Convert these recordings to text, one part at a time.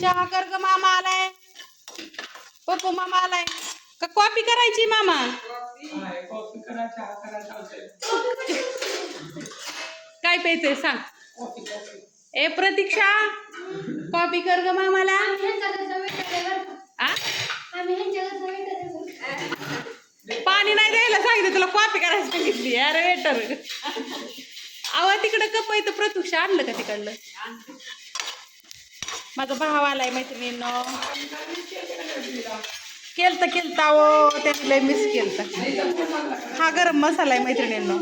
चहा कर ग मामा आलाय. पप्पू मामा आलाय. का कॉपी करायची मामा? काय प्यायचंय सांग. ए प्रतीक्षा कॉपी कर ग मामाला. आ? पाणी नाही द्यायला सांगितलं तुला कॉपी करायला सांगितली. अरे वेटर. अहो तिकडं कप इथं प्रतीक्षा आणलं का तिकडलं? माझा भाव आलाय मैत्रिणीनं. केलतं केलता ओ त्याने लय मिस केलतं. हा गरम मसाला आहे मैत्रिणींनो.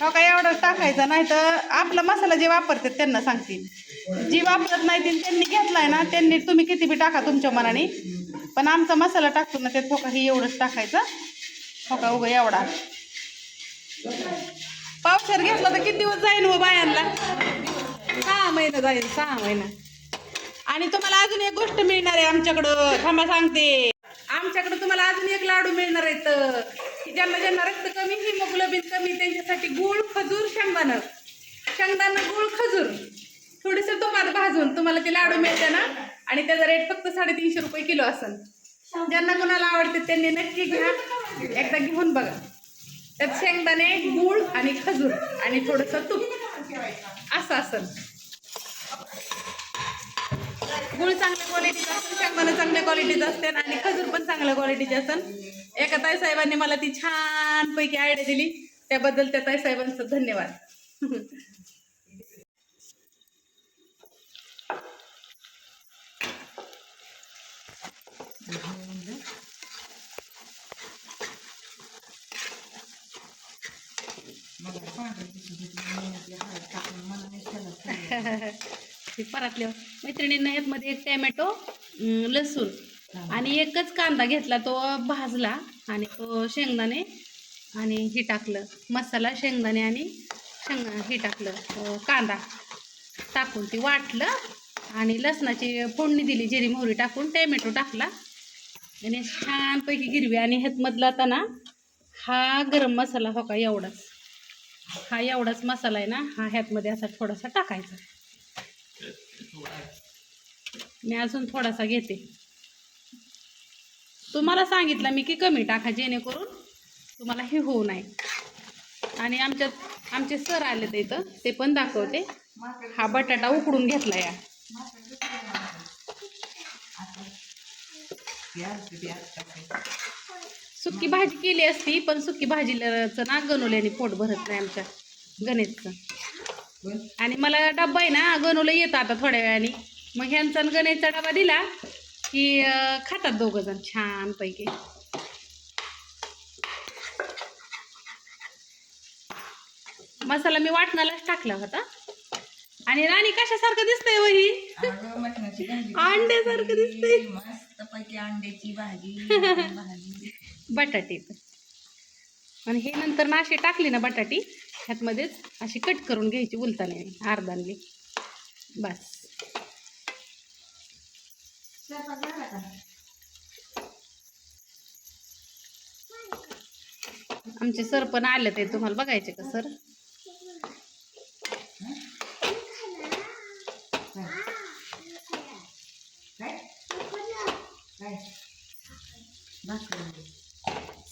हो काय एवढं टाकायचं नाही तर आपला मसाला जे वापरतात त्यांना सांगतील. जी वापरत नाही ती त्यांनी घेतलाय ना त्यांनी तुम्ही किती बी टाका तुमच्या मनाने. पण आमचा मसाला टाकतो ना त्यात फोका हो ही एवढंच टाकायचं. हो फोका उगा एवढा. पावसावर घेतला तर किती दिवस जाईन व बायांना? सहा महिना जाईल सहा महिना. आणि तुम्हाला अजून एक गोष्ट मिळणार आहे आमच्याकडं. थांबा सांगते. आमच्याकडं तुम्हाला अजून एक लाडू मिळणार आहेत की ज्यांना ज्यांना रक्त कमी हिमोग्लोबिन कमी त्यांच्यासाठी गुळ खजूर शेंगदाणं. शेंगदाणं गुळ खजूर. थोडेसे तुपात भाजून तुम्हाला ते लाडू मिळते ना? आणि त्याचा रेट फक्त साडेतीनशे रुपये किलो असेल. ज्यांना कोणाला आवडते त्यांनी नक्की घ्या. एकदा घेऊन बघा. त्यात शेंगदाणे गुळ आणि खजूर आणि थोडंसं तूप. असं असल गुळ चांगल्या क्वालिटीचा असेल शेंगदाणा चांगल्या क्वालिटीचा असते आणि खजूर पण चांगल्या क्वालिटीचे असेल एका ताई साहेबांनी मला ती छान पैकी आयडिया दिली. त्याबद्दल त्या ताई साहेबांचं धन्यवाद. ते मैत्रिणींना मैत्रिणींना यातमध्ये एक टॅमॅटो लसूण आणि एकच कांदा घेतला तो भाजला आणि तो शेंगदाणे आणि हे टाकलं. मसाला शेंगदाणे आणि शेंग हे टाकलं. कांदा टाकून ते वाटलं आणि लसणाची फोडणी दिली जिरी मोहरी टाकून टॅमॅटो टाकला. आणि छानपैकी गिरवी आणि ह्यातमधला आता ना हा गरम मसाला हो का एवढाच. हा एवढाच मसाला आहे ना हा ह्यातमध्ये असा थोडासा टाकायचा. मी अजून थोडासा घेते. तुम्हाला सांगितलं मी की कमी टाका जेणेकरून तुम्हाला हे होऊ नये. आणि आमच्यात आमचे सर आले ते इथं ते पण दाखवते. हा बटाटा उकडून घेतला या सुकी भाजी केली असती पण सुकी भाजीचं ना गणवल्याने पोट भरत नाही आमच्या गणेशचं. आणि मला डब्बा आहे ना गणवलं येतं आता थोड्या वेळाने. मग ह्यांचा गणेशचा डबा दिला की खातात दोघं जण छानपैकी. मसाला मी वाटणालाच टाकला होता. आणि राणी कशासारखं दिसतंय वही अंड्यासारखं दिसतंय. मस्त पैकी अंड्याची भाजी भाजी. बटाटे. आणि हे नंतर ना अशी टाकली ना बटाटी ह्यातमध्येच अशी कट करून घ्यायची उलताने अर्धांनी. बस. आमचे सर पण आले ते तुम्हाला बघायचे का सर? काय?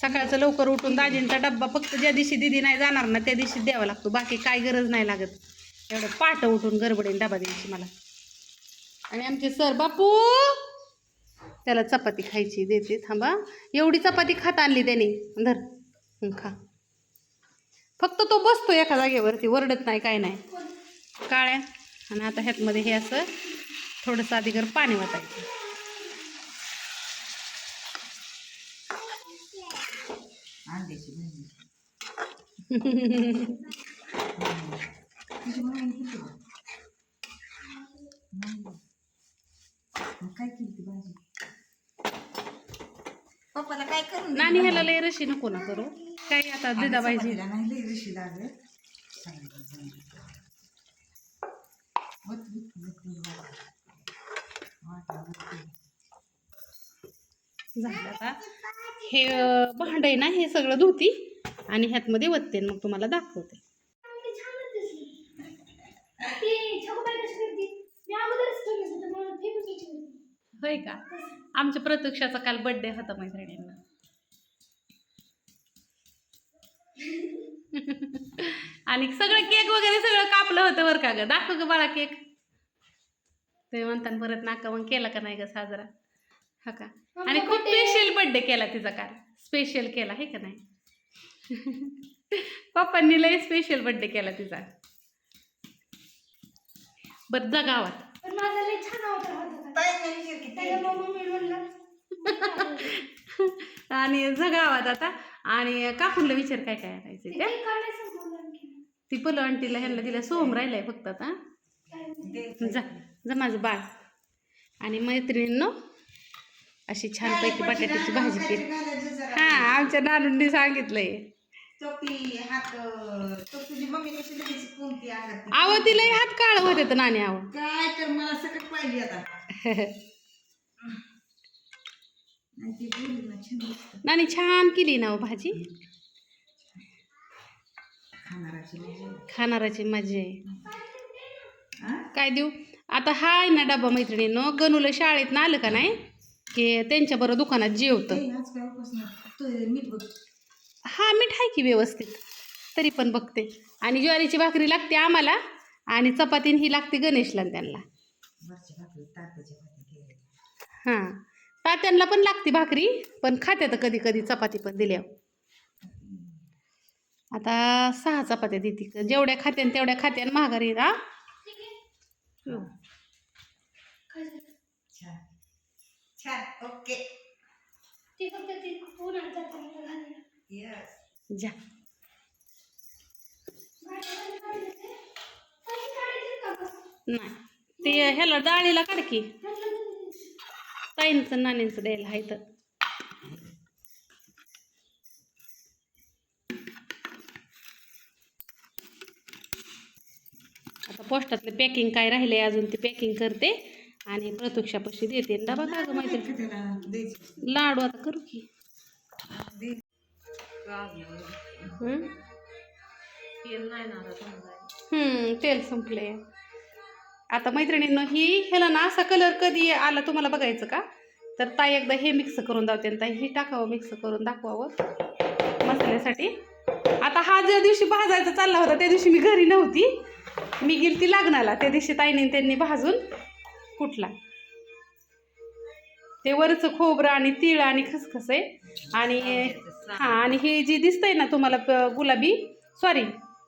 सकाळचं लवकर उठून दाजींचा डब्बा फक्त ज्या दिवशी दिदी नाही जाणार ना त्या दिवशी द्यावा लागतो. बाकी काय गरज नाही लागत. एवढं पाट उठून गडबडीने डबा द्यायची मला. आणि आमचे सर बापू! त्याला चपाती खायची देते थांबा. एवढी चपाती खात आणली त्याने. धर खा. फक्त तो बसतो एका जागेवरती वरडत नाही काय नाही. काळ्या. आणि आता ह्यातमध्ये हे असं थोडंसं आधी पाणी वाटायचं अंड्याची भाजी तुझी मम्मी किती बा? नाही बा. मग काय केली ती भाजी पप्पाला काय करून दिली नानी ह्याला? लय रशी नको ना करू काय आता दिदा पाहिजे नाही. झालं आता हे भांड आहे ना हे सगळं धुती आणि ह्यातमध्ये वत्ते मग तुम्हाला दाखवते. होय का? आमच्या प्रत्यक्षाचा काल बर्थडे होता मैत्रिणींना. आणि सगळं केक वगैरे सगळं कापलं होतं बरं का ग? दाखव ग बाळा केक. ते म्हणताना परत नाका मग केला का नाही ग साजरा? हा का? आणि खूप स्पेशल बर्थडे केला तिचा काल. स्पेशल केला हे का नाही? पप्पांनी लय स्पेशल बर्थडे केला तिचा. बरं जा गावात. पण माझा लय छान आवडता होता त्याच्यामुळे मम्मी म्हणलं. आणि जा गावात आता. आणि काकूनला विचार काय काय आणायचं ते पलं आंटीला ह्यांना दिला सोहम राहिलाय फक्त आता. जा जा माझं बाळ. आणि मैत्रिणींनो अशी छानपैकी बटाट्याची भाजी केली. हा आमच्या नानूंनी सांगितलंय. टोपी हात तो तुझी मम्मी कशी लगेच कोणती आणत आव तिला हात काळ होते तर नाणी आव काय तर मला सकट पाहिजे आता. छान. नाणी छान केली ना हो भाजी. खाणाराची मजा. आहे. काय देऊ? आता हा आहे ना डबा मैत्रिणीनं गणूला शाळेत ना आलं का नाही की त्यांच्याबरोबर दुकानात जेवतं. हा मीठ आहे की व्यवस्थित? तरी पण बघते. आणि ज्वारीची भाकरी लागते आम्हाला आणि चपातीन ही लागते गणेशला त्यांना. हां. तात्यांना पण लागते भाकरी पण खात्यात कधी कधी चपाती पण दिल्या. आता सहा चपात्या देते. जेवढ्या खात्यान तेवढ्या खात्यान महागारी ना? छान. छान. ओके. जा? नाही. ते ह्याला डाळीला काढ की. ताईंचं नानींचं द्यायला आहे तर. आता पोस्टातलं पॅकिंग काय राहिले अजून ते पॅकिंग करते आणि प्रत्यक्षापाशी देते. डबा का माहिती लाडू आता करू की? तेल संपले. आता मैत्रिणींनो ही ह्याला ना असा कलर कधी आला तुम्हाला बघायचं का? तर ताई एकदा हे मिक्स करून दावते आणि ताई हे टाकावं मिक्स करून दाखवावं मसाल्यासाठी. आता हा ज्या दिवशी भाजायचा चालला होता त्या दिवशी मी घरी नव्हती. मी गेली ती लग्नाला. त्या दिवशी ताईने त्यांनी भाजून कुठला? ते वरचं खोबरं आणि तीळ आणि खसखस आहे आणि हां आणि हे जी दिसतंय ना तुम्हाला गुलाबी सॉरी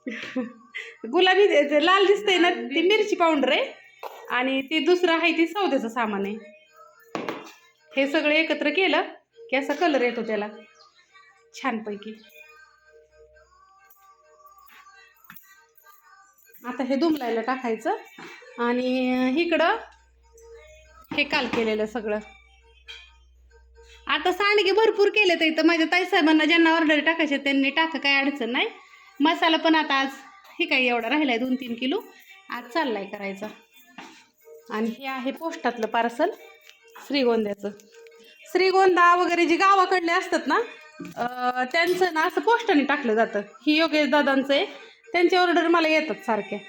गुलाबी लाल दिसतंय ना ती मिरची पावडर आहे. आणि ती दुसरं आहे ती सौद्याचं सामान आहे. हे सगळं एकत्र केलं की असा कलर येतो त्याला. छानपैकी. आता हे दुमलायला टाकायचं. आणि इकडं हे काल केलेलं सगळं. आता सांडगे भरपूर केले तर इथं. माझ्या ताईसाहेबांना ज्यांना ऑर्डर टाकायचे त्यांनी टाका काय अडचण नाही. मसाला पण आता आज हे काय एवढा राहिला आहे दोन तीन किलो. आज चाललाय करायचा. आणि हे आहे पोस्टातलं पार्सल श्रीगोंद्याचं. श्रीगोंदा वगैरे जे गावाकडले असतात ना त्यांचं ना असं पोस्टाने टाकलं जातं. ही योगेश दादांचं आहे. त्यांची ऑर्डर मला येतात सारख्या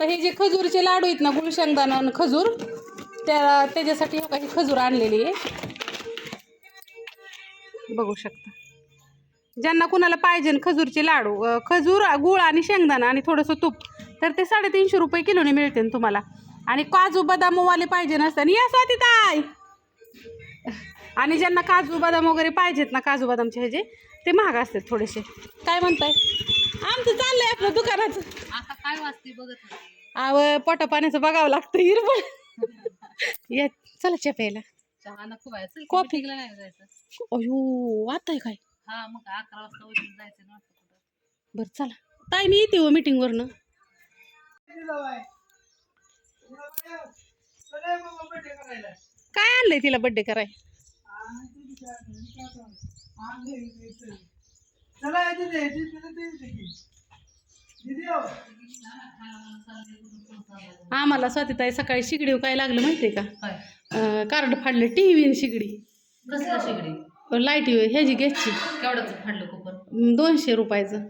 आता हे जे खजूरचे लाडू आहेत ना गुळशंगदाणा आणि खजूर त्या त्याच्यासाठी हो काही खजूर आणलेली आहे. बघू शकता. ज्यांना कुणाला पाहिजे खजूरचे लाडू खजूर गुळ आणि शेंगदाणा आणि थोडंसं तूप तर ते साडेतीनशे रुपये किलोने मिळते तुम्हाला. आणि काजू बदामवाले पाहिजे नसताना या स्वाती ताय आणि ज्यांना काजू बदाम वगैरे पाहिजेत ना काजू बदामचे हे जे ते महाग असतात थोडेसे. काय म्हणताय? आमचं चाललंय आपलं दुकानाचं. आता काय वाजते बघत आव पोटा पाण्याचं बघावं लागतं हिरबळ या चला च्या प्यायला. चहा कॉफी. नाही जायचं? अयो आता काय? हा मग अकरा वाजता जायचं ना बरं चला. ताई मी येते हो मीटिंगवरनं काय आणलंय तिला बड्डे कराय? आम्हाला स्वातीताई सकाळी शिगडी काय लागलं माहितीये का? कार्ड फाडलं टी व्ही शिगडी. कसलं शेगडी? लाइट ह्याची गॅसची. केवढ्याचं फाडलं कुपन? दोनशे रुपयाचं.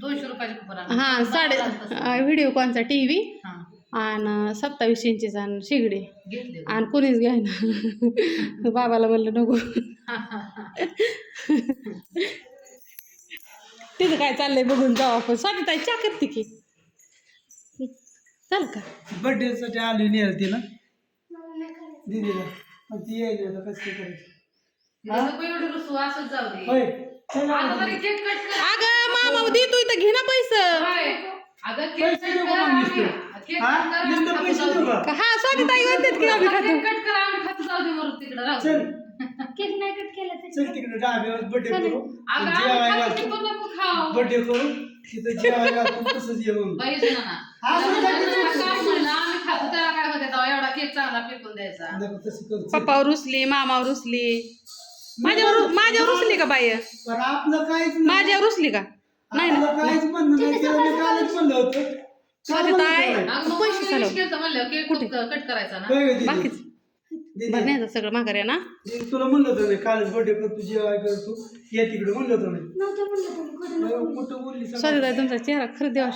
दोनशे रुपयाचे कुपन आणलं. हां साडे तसं. व्हिडिओकॉनचा टी व्ही हां, आणि सत्तावीस इंचीचा आणि शेगडी. घेतले आणि कोणीच घ्यायना बाबाला म्हणलं नको. तिथं काय चाललंय बघून जाऊ आपण स्वाती ताई चा करते की चल का बर्थडेसाठी आली नाही ती ना मला नाही करायचं दीदीला पण ती यायची आता कसं काय करायचं नको एवढं रुसू असंच जाऊ दे होय चल आता ना. तरी केक कट कर अगं मामा दे तू इथं घे ना पैसे होय. अगं केक पैसे कट देऊ कर का मग आम्ही. नुसतं? केक हा? कट कर आम्ही नुसतं खातो पैसे जाऊ देऊ दे. का? हा स्वाती ताई म्हणतात की आम्ही खातो केक कट कर आम्ही खातो जाऊ दे मरू तिकडं राहू दे. चल केक नाही कट केला चल तरी तिकडे डाब्यावर बर्थडे करू. अगं जेवायला आम्ही खाऊ. बर्थडे करू तिथं जेवायला तू. हा, काय म्हणलं, आम्ही खातो त्याला काय होते तेव्हा एवढा केक चांगला फेकून द्यायचा. नको तसं कर चल. पप्पावर रुसली मामावर रुसली. माझ्यावर माझ्यावर रुसली का बाई? पण आपलं काहीच नाही. माझ्यावर रुसली का? नाही ना आपलं काहीच म्हणणं नाही. त्याला मी कालच म्हणलं होतं. काल स्वाती म्हणलं ताई. होतं. अगं मग पैसे मी चालव. wish केलं म्हणलं केक कुठे? कट करायचा ना. बाकीच. नाही सगळं माघार ना? तुला म्हणलं होतं मी कालच बर्थडे करतो जेवाय करतो या तिकडे म्हणलं होतं मी नव्हतं म्हणलं तुम्ही कधी होय, नव्हतं कुठं बोलली सगळं? स्वाती ताई तुमचा चेहरा खरं देवा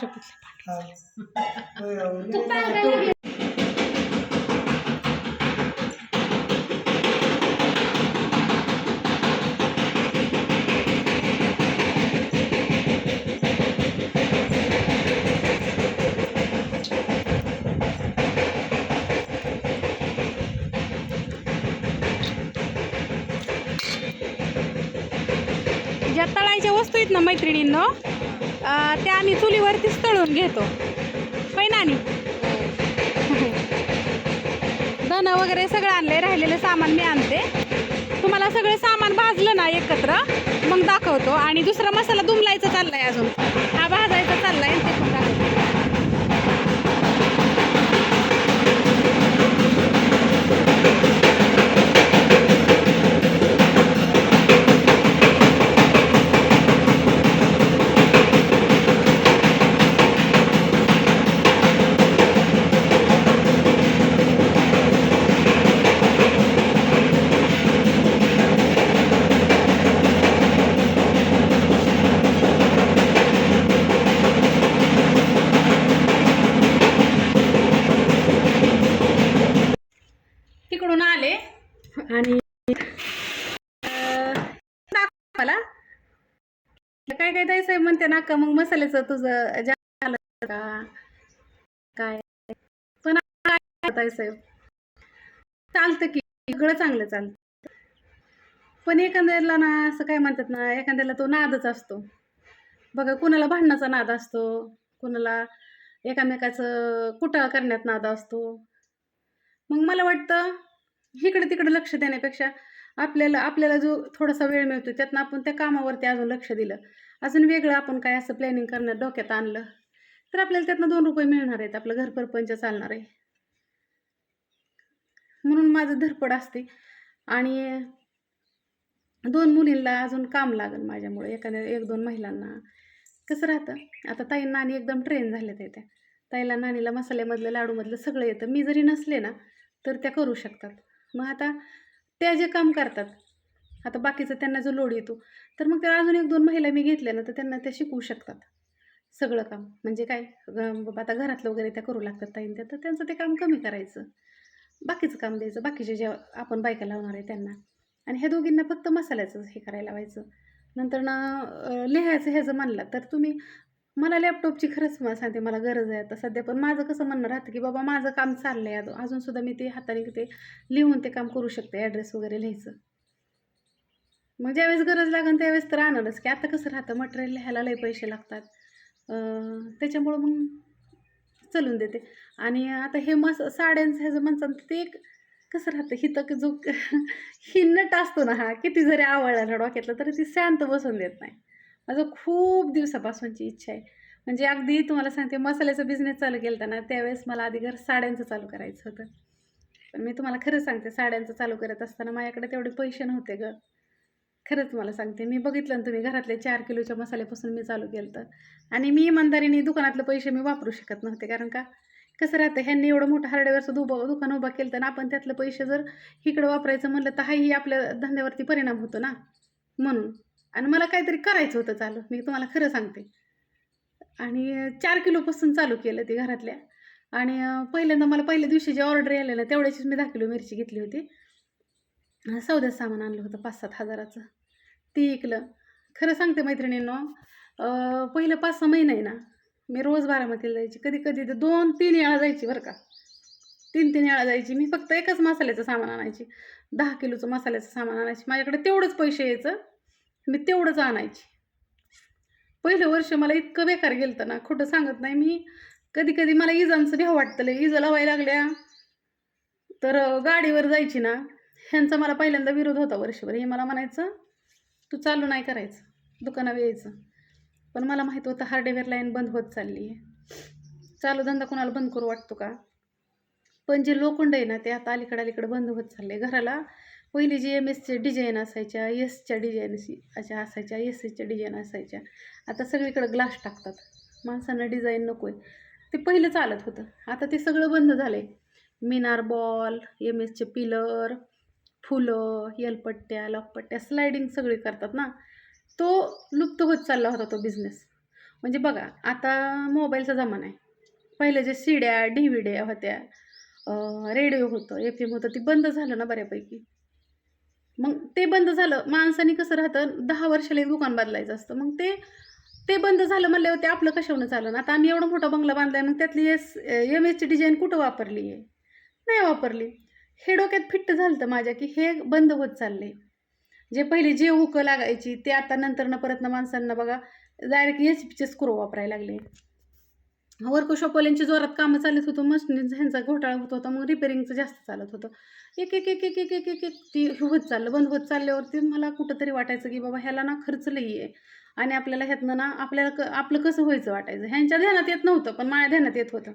हा. तू काय मैत्रिणींनो त्या आम्ही चुलीवरतीच तळून घेतो. होय नानी धन वगैरे सगळं आणले राहिलेलं सामान मी आणते. तुम्हाला सगळं सामान भाजलं ना एकत्र मग दाखवतो. आणि दुसरा मसाला दुमलायचा चाललाय अजून. हा भाजायचा चाललाय का तुझं? झालं का? काय? पण काय साहेब चालतं की सगळं चांगलं चालतं. पण एखाद्याला ना असं काय म्हणतात ना एखाद्याला तो नादच असतो. बघा कुणाला भांडणाचा नाद असतो कुणाला एकामेकाचं कुटाळ करण्यात नाद असतो. मग मला वाटतं इकडे तिकडे लक्ष देण्यापेक्षा आपल्याला आपल्याला जो थोडासा वेळ मिळतो त्यातनं आपण त्या कामावरती अजून लक्ष दिलं. अजून वेगळं आपण काय असं प्लॅनिंग करण्यात डोक्यात आणलं? तर आपल्याला त्यातनं दोन रुपये मिळणार आहेत आपलं घर परपंच चालणार आहे. म्हणून माझं धरपड असते. आणि दोन मुलींना अजून काम लागेल माझ्यामुळे एखाद्या एक दोन महिलांना. कसं राहतं? आता ताई नानी एकदम ट्रेन झाल्या त्या त्या. ताईला नानीला मसाल्यामधलं लाडूमधलं सगळं येतं. मी जरी नसले ना तर त्या करू शकतात. मग आता त्या जे काम करतात आता बाकीचं त्यांना जो लोड येतो तर मग त्या अजून एक दोन महिला मी घेतल्या ना तर त्यांना त्या शिकवू शकतात. सगळं काम. म्हणजे काय? बाबा आता घरातलं वगैरे त्या करू लागतात ताईन त्या तर त्यांचं ते काम कमी करायचं. बाकीचं काम द्यायचं. बाकीचे जे आपण बायका लावणार आहे त्यांना. आणि ह्या दोघींना फक्त मसाल्याचं हे करायला लावायचं. नंतर ना लिहायचं ह्याचं म्हणलं तर तुम्ही मला लॅपटॉपची खरंच मला सांगते मला गरज आहे आता सध्या. पण माझं कसं म्हणणं राहतं की बाबा माझं काम चाललं आहे अजूनसुद्धा मी ते हाताने ते लिहून ते काम करू शकते ॲड्रेस वगैरे लिहायचं. मग ज्यावेळेस गरज लागेल त्यावेळेस तर आणणारच की. आता कसं राहतं मटेरियल लिहायला लई पैसे लागतात. त्याच्यामुळं मग चलून देते. आणि आता हे मस साड्यांचं ह्याचं म्हणतात ते एक कसं राहतं हिथं जो ही नट असतो ना हा किती जरी आवडला ना डोक्यातलं तरी ती शांत बसून देत नाही. माझं खूप दिवसापासूनची इच्छा आहे. म्हणजे अगदी तुम्हाला सांगते मसाल्याचा बिझनेस चालू केला ना त्यावेळेस मला आधी घर साड्यांचं चालू करायचं होतं. पण मी तुम्हाला खरं सांगते साड्यांचं चालू करत असताना माझ्याकडे तेवढे पैसे नव्हते ग. खरंच मला सांगते मी बघितलं ना तुम्ही घरातले चार किलोच्या मसाल्यापासून मी चालू केलं तर आणि मी इमानदारीने दुकानातले पैसे मी वापरू शकत नव्हते कारण का? कसं राहतं ह्यांनी एवढं मोठं हार्डवेअरचं दुबा दुकान उभा केलं तर आपण त्यातले पैसे जर इकडं वापरायचं म्हणलं तर हाही आपल्या धंद्यावरती परिणाम होतो ना? म्हणून. आणि मला काहीतरी करायचं होतं चालू मी तुम्हाला खरं सांगते. आणि चार किलोपासून चालू केलं ते घरातल्या. आणि पहिल्यांदा मला पहिल्या दिवशी जे ऑर्डर आली ना तेवढ्याचीच मी दहा किलो मिरची घेतली होती. सौद्यात सामान आणलं होतं पाच सात हजाराचं. ते ऐकलं खरं सांगते मैत्रिणींनो पहिलं पाच सहा महिने आहे ना मी रोज बारामतीला जायची. कधी कधी तर दोन तीन वेळा जायची बरं का. तीन तीन वेळा जायची. मी फक्त एकच मसाल्याचं सामान आणायची. दहा किलोचं मसाल्याचं सामान आणायची. माझ्याकडे तेवढंच पैसे यायचं. मी तेवढंच आणायची. पहिलं वर्ष मला इतकं बेकार गेलं ना खोटं सांगत नाही मी. कधी कधी मला इजांचं भ्याव वाटतं. लय इजा लावायला लागल्या. तर गाडीवर जायची ना ह्यांचा मला पहिल्यांदा विरोध होता वर्षभर. हे मला म्हणायचं तू चालू नाही करायचं. दुकानावर यायचं. पण मला माहीत होतं हार्डवेअर लाईन बंद होत चालली आहे. चालू धंदा कोणाला बंद करू वाटतो का? पण जे लोखंड आहे ना ते आता अलीकडे अलीकडे बंद होत चालले घराला पहिली जी एम एसचे डिझाईन असायच्या एसच्या डिझाईन अशा असायच्या एस एसच्या डिझाईन असायच्या. आता सगळीकडं ग्लास टाकतात. माणसांना डिझाईन नको आहे ते पहिलं चालत होतं. आता ते सगळं बंद झालं आहे मिनार बॉल एम एसचे पिलर फुलं येलपट्ट्या लॉकपट्ट्या स्लायडिंग सगळी करतात ना. तो लुप्त होत चालला होता तो बिझनेस म्हणजे बघा आता मोबाईलचा जमाना आहे. पहिले जे शिड्या डी होत्या रेडिओ होतं एफ एम होतं ते बंद झालं ना बऱ्यापैकी. मग ते बंद झालं माणसाने कसं राहतं दहा वर्षाला एक दुकान बदलायचं असतं. मग ते ते बंद झालं म्हणल्यावर ते आपलं कशावनं ना आता आम्ही एवढा मोठा बंगला बांधलाय मग त्यातली एस एम एसची डिझाईन कुठं वापरली आहे नाही वापरली. हे डोक्यात फिट्ट झालं माझ्या की हे बंद होत चालले जे पहिले जे हुकं लागायची ते आता नंतर न परत ना माणसांना बघा डायरेक्ट एच पीचे स्क्रो वापरायला लागले. वर्कशॉपवाल्यांची जोरात कामं चालत होतं मशीन ह्यांचा घोटाळा होत होता मग रिपेरिंगचं जास्त चालत होतं. एक एक एक एक एक एक एक एक ती होत चाललं बंद होत चालल्यावरती मला कुठंतरी वाटायचं की बाबा ह्याला ना खर्च लई आहे. आणि आपल्याला ह्यातनं ना आपल्याला क आपलं कसं व्हायचं वाटायचं? ह्यांच्या ध्यानात येत नव्हतं पण माझ्या ध्यानात येत होतं.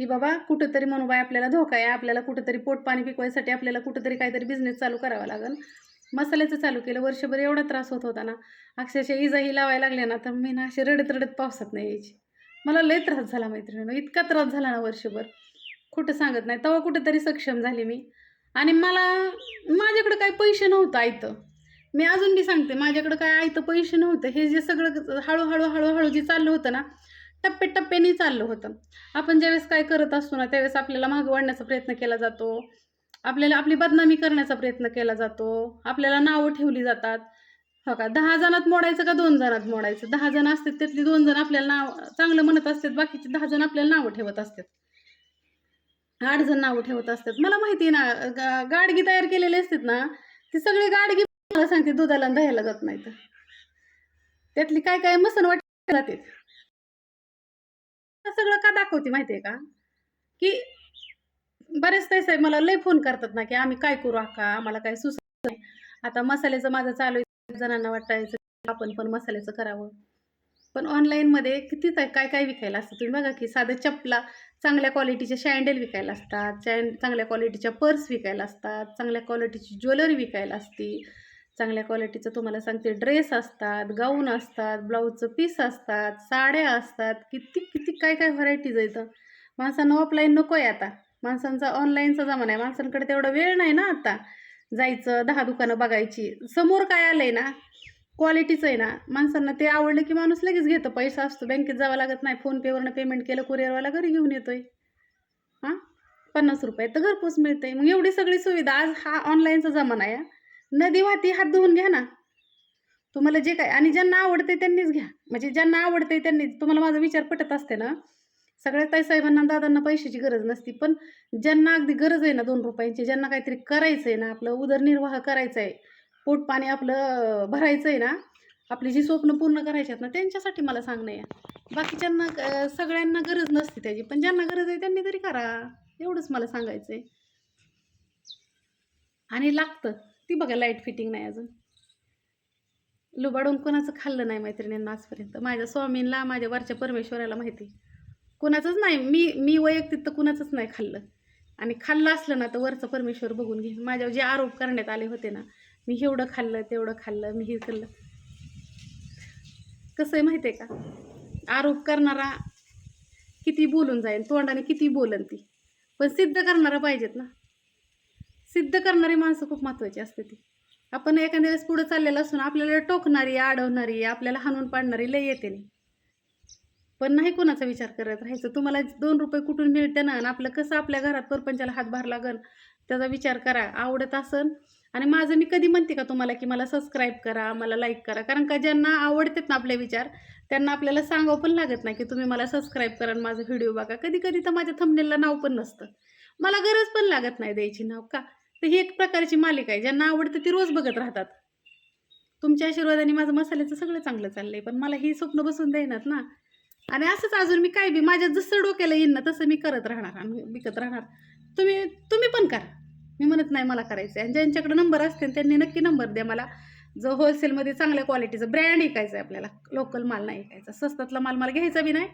की बाबा कुठंतरी मनोबाय आपल्याला धोका आहे. आपल्याला कुठंतरी पोट पाणी पिकवायसाठी आपल्याला कुठंतरी काहीतरी बिझनेस चालू करावा लागेल. मसाल्याचं चालू केलं वर्षभर एवढा त्रास होत होता ना. अक्षरशः इजाही लावायला लागल्या ना तर मी ना असे रडत रडत पावसात नाही यायची. मला लय त्रास झाला मैत्रिणीनं इतका त्रास झाला ना वर्षभर. कुठं सांगत नाही. तेव्हा कुठंतरी सक्षम झाली मी. आणि मला माझ्याकडं काही पैसे नव्हतं आयतं. मी अजून बी सांगते माझ्याकडं काय आयतं पैसे नव्हतं. हे जे सगळं हळूहळू हळूहळू जे चाललं होतं ना टप्प्याटप्प्याने चाललं होतं. आपण ज्यावेळेस काय करत असतो ना त्यावेळेस आपल्याला मागं वाढण्याचा प्रयत्न केला जातो. आपल्याला आपली बदनामी करण्याचा प्रयत्न केला जातो. आपल्याला नावं ठेवली जातात. हो का? दहा जणात मोडायचं का दोन जणात मोडायचं? दहा जण असतात त्यातली दोन जण आपल्याला नाव चांगलं म्हणत असतात बाकीचे दहा जण आपल्याला नावं ठेवत असतात. आठ जण नावं ठेवत असतात. मला माहिती आहे ना गाडगी तयार केलेले असतात ना ती सगळी गाडगी मला सांगते दुधाला आणि दह्याला जात नाहीत. त्यातली काय काय मसन वाटत जाते. सगळं का दाखवते माहिती आहे का? की बरेच तसे मला लय फोन करतात ना की आम्ही काय करू अक्का? आम्हाला काय सुचत नाही. आता मसाल्याचं माझं चालू आहे. जणांना वाटायचं आपण पण मसाल्याचं करावं. पण ऑनलाईनमध्ये किती काय काय विकायला असतं? तुम्ही बघा की साधं चपला चांगल्या क्वालिटीचे शँडल विकायला असतात. चॅन चांगल्या क्वालिटीच्या पर्स विकायला असतात. चांगल्या क्वालिटीची ज्वेलरी विकायला असती. चांगल्या क्वालिटीचं तुम्हाला सांगते. ड्रेस असतात गाऊन असतात ब्लाऊजचं पीस असतात साड्या असतात. किती किती काय काय व्हरायटीज आहेत माणसांना ऑफलाईन नको आहे आता. माणसांचा ऑनलाईनचा जमाना आहे. माणसांकडे तेवढा वेळ नाही ना आता. जायचं दहा दुकानं बघायची. समोर काय आलं आहे ना क्वालिटीचं आहे ना माणसांना ते आवडलं की माणूस लगेच घेतं. पैसा असतो बँकेत जावं लागत नाही. फोनपेवरनं पेमेंट केलं कुरिअरवाला घरी घेऊन येतोय. हां? पन्नास रुपये तर घरपोच मिळतंय. मग एवढी सगळी सुविधा आज हा ऑनलाईनचा जमाना आहे नदी वाहती हात धुवून घ्या ना. तुम्हाला जे काय आणि ज्यांना आवडते त्यांनीच घ्या. म्हणजे ज्यांना आवडते त्यांनीच तुम्हाला माझा विचार पटत असते ना. सगळ्या ताईसाहेबांना दादांना पैशाची गरज नसती पण ज्यांना अगदी गरज आहे ना दोन रुपयांची ज्यांना काहीतरी करायचं आहे ना आपलं उदरनिर्वाह करायचा आहे पोट पाणी आपलं भरायचं आहे ना आपली जी स्वप्न पूर्ण करायची आहेत ना त्यांच्यासाठी मला सांगणं आहे बाकीच्यांना सगळ्यांना गरज नसते त्याची पण ज्यांना गरज आहे त्यांनी तरी करा. एवढंच मला सांगायचं आहे आणि लागतं. ती बघा लाइट फिटिंग नाही अजून. लुबाडून कोणाचं खाल्लं नाही मैत्रिणींना आजपर्यंत. माझ्या स्वामींना माझ्या वरच्या परमेश्वराला माहिती. कुणाचंच नाही. मी मी वैयक्तिक तर कुणाचंच नाही खाल्लं. आणि खाल्लं असलं ना तर वरचं परमेश्वर बघून घे. माझ्यावर जे आरोप करण्यात आले होते ना मी एवढं खाल्लं तेवढं खाल्लं मी हे खाल्लं कसं आहे माहिती आहे का? आरोप करणारा किती बोलून जाईल तोंडाने किती बोलन ती. पण सिद्ध करणारा पाहिजेत ना. सिद्ध करणारी माणसं खूप महत्त्वाची असते ती. आपण एखाद्या वेळेस पुढं चाललेलं असून आपल्याला टोकणारी अडवणारी आपल्याला हाणून पाडणारी लय येते नाही पण नाही कोणाचा विचार करत राहायचं. तुम्हाला दोन रुपये कुठून मिळते ना आणि आपलं कसं आपल्या घरात परपंचाला हातभार लागन त्याचा विचार करा. आवडत असन आणि माझं मी कधी म्हणते का तुम्हाला की मला सबस्क्राईब करा मला लाईक करा. कारण का ज्यांना आवडतात ना आपले विचार त्यांना आपल्याला सांगावं पण लागत नाही की तुम्ही मला सबस्क्राईब करा आणि माझं व्हिडिओ बघा. कधी कधी तर माझ्या थंबनेलला नाव पण नसतं. मला गरज पण लागत नाही द्यायची नाव का? तर ही एक प्रकारची मालिका आहे. ज्यांना आवडतं ती रोज बघत राहतात. तुमच्या आशीर्वादाने माझं मसाल्याचं सगळं चांगलं चाललंय पण मला ही स्वप्न बसून देणार ना. आणि असंच अजून मी काय बी माझ्या जसं डोक्याला येईन ना तसं मी करत राहणार आणि विकत राहणार. तुम्ही तुम्ही पण करा. मी म्हणत नाही मला करायचं आहे आणि ज्यांच्याकडे नंबर असतील त्यांनी नक्की नंबर द्या मला. जो होलसेलमध्ये चांगल्या क्वालिटीचं ब्रँड विकायचं आहे आपल्याला लोकल माल नाही विकायचा स्वस्तातला माल मला घ्यायचा बी नाही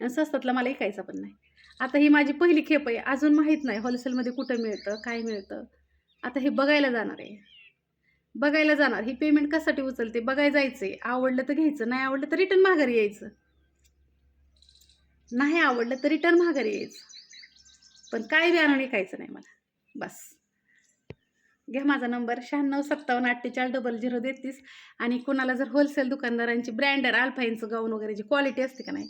आणि स्वस्तातला मला विकायचा पण नाही. आता ही माझी पहिली खेप आहे. अजून माहीत नाही होलसेलमध्ये कुठं मिळतं काय मिळतं. आता हे बघायला जाणार आहे. बघायला जाणार. ही पेमेंट कशासाठी उचलते? बघायला जायचं आहे आवडलं तर घ्यायचं नाही आवडलं तर रिटर्न माघारी यायचं. नाही आवडलं तर रिटर्न माघारी यायचं. पण काय बी आणून नाही मला. बस. घ्या माझा नंबर शहाण्णव सत्तावन्न अठ्ठेचाळीस डबल झिरो तेहतीस आणि कोणाला जर होलसेल दुकानदारांची ब्रँडर अल्फाईनचं गाऊन वगैरे जी क्वालिटी असते का नाही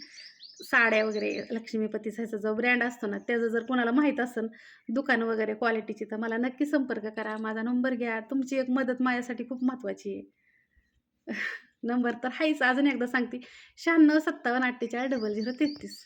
साड्या वगैरे लक्ष्मीपती ह्याचा जो ब्रँड असतो ना त्याचं जर कोणाला माहीत असेल दुकान वगैरे क्वालिटीची तर मला नक्की संपर्क करा. माझा नंबर घ्या. तुमची एक मदत माझ्यासाठी खूप महत्त्वाची आहे. नंबर तर आहेच अजून एकदा सांगते. शहाण्णव सत्तावन्न अठ्ठेचाळीस डबल झिरो तेहतीस.